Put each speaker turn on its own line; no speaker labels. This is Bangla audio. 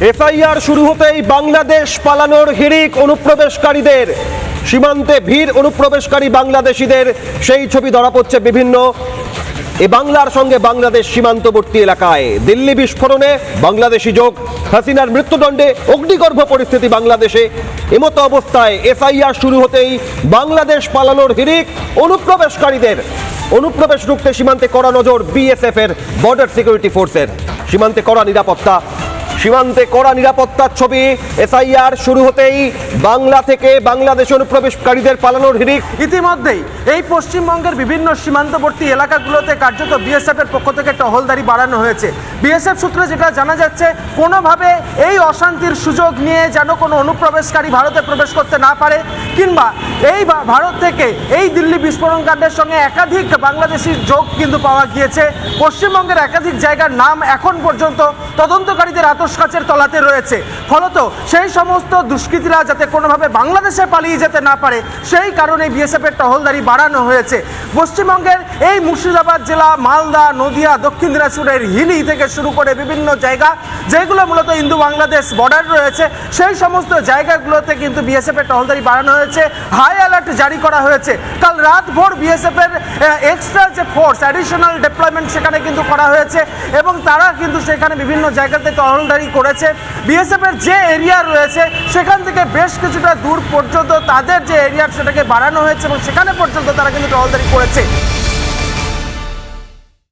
এফআইআর শুরু হতেই বাংলাদেশ পালানোর হিড়িক অনুপ্রবেশকারীদের। সীমান্তে ভিড় অনুপ্রবেশকারী বাংলাদেশিদের, সেই ছবি ধরা পড়ছে বিভিন্ন। এ বাংলার সঙ্গে বাংলাদেশ সীমান্তবর্তী এলাকায়। দিল্লি বিস্ফোরণে বাংলাদেশি যোগ। হাসিনার মৃত্যুদণ্ডে অগ্নিগর্ভ পরিস্থিতি বাংলাদেশে। এমতো অবস্থায় এফআইআর শুরু হতেই বাংলাদেশ পালানোর হিড়িক অনুপ্রবেশকারীদের। অনুপ্রবেশ রুখতে সীমান্তে কড়া নজর বিএসএফ এর বর্ডার সিকিউরিটি ফোর্সের। সীমান্তে কড়া নিরাপত্তা সীমান্তে কড়া নিরাপত্তার ছবি। এসআইআর শুরু হতেই বাংলা থেকে বাংলাদেশ অনুপ্রবেশকারীদের পালানোর হিড়িক।
ইতিমধ্যেই এই পশ্চিমবঙ্গের বিভিন্ন সীমান্তবর্তী এলাকাগুলোতে কার্যত বিএসএফ এর পক্ষ থেকে টহলদারি বাড়ানো হয়েছে। বিএসএফ সূত্রে যেটা জানা যাচ্ছে, কোনোভাবে এই অশান্তির সুযোগ নিয়ে যেন কোনো অনুপ্রবেশকারী ভারতে প্রবেশ করতে না পারে, কিংবা এই ভারত থেকে এই দিল্লি বিস্ফোরণ কাণ্ডের সঙ্গে একাধিক বাংলাদেশির যোগ কিন্তু পাওয়া গিয়েছে। পশ্চিমবঙ্গের একাধিক জায়গার নাম এখন পর্যন্ত তদন্তকারীদের আতস কাচের তলাতে রয়েছে। ফলত সেই সমস্ত দুষ্কৃতীরা যাতে কোনোভাবে বাংলাদেশে পালিয়ে যেতে না পারে, সেই কারণে বিএসএফ এর টহলদারি বাড়ানো হয়েছে। পশ্চিমবঙ্গের এই মুর্শিদাবাদ জেলা, মালদা, নদিয়া, দক্ষিণ দিনাজপুরের হিলি থেকে শুরু করে বিভিন্ন জায়গা, যেগুলো মূলত ইন্দু বাংলাদেশ বর্ডার রয়েছে, সেই সমস্ত জায়গাগুলোতে কিন্তু বিএসএফ এর টহলদারি বাড়ানো হয়েছে। হাই অ্যালার্ট জারি করা হয়েছে। কাল রাত ভোর বিএসএফ এর এক্সট্রা যে ফোর্স অ্যাডিশনাল ডেপ্লয়মেন্ট সেখানে কিন্তু করা হয়েছে এবং তারা কিন্তু সেখানে বিভিন্ন জায়গাতে টহলদারি করেছে। বিএসএফ এর যে এরিয়া রয়েছে, সেখান থেকে বেশ কিছুটা দূর পর্যন্ত তাদের যে এরিয়া সেটাকে বাড়ানো হয়েছে এবং সেখানে পর্যন্ত তারা কিন্তু টহলদারি করেছে।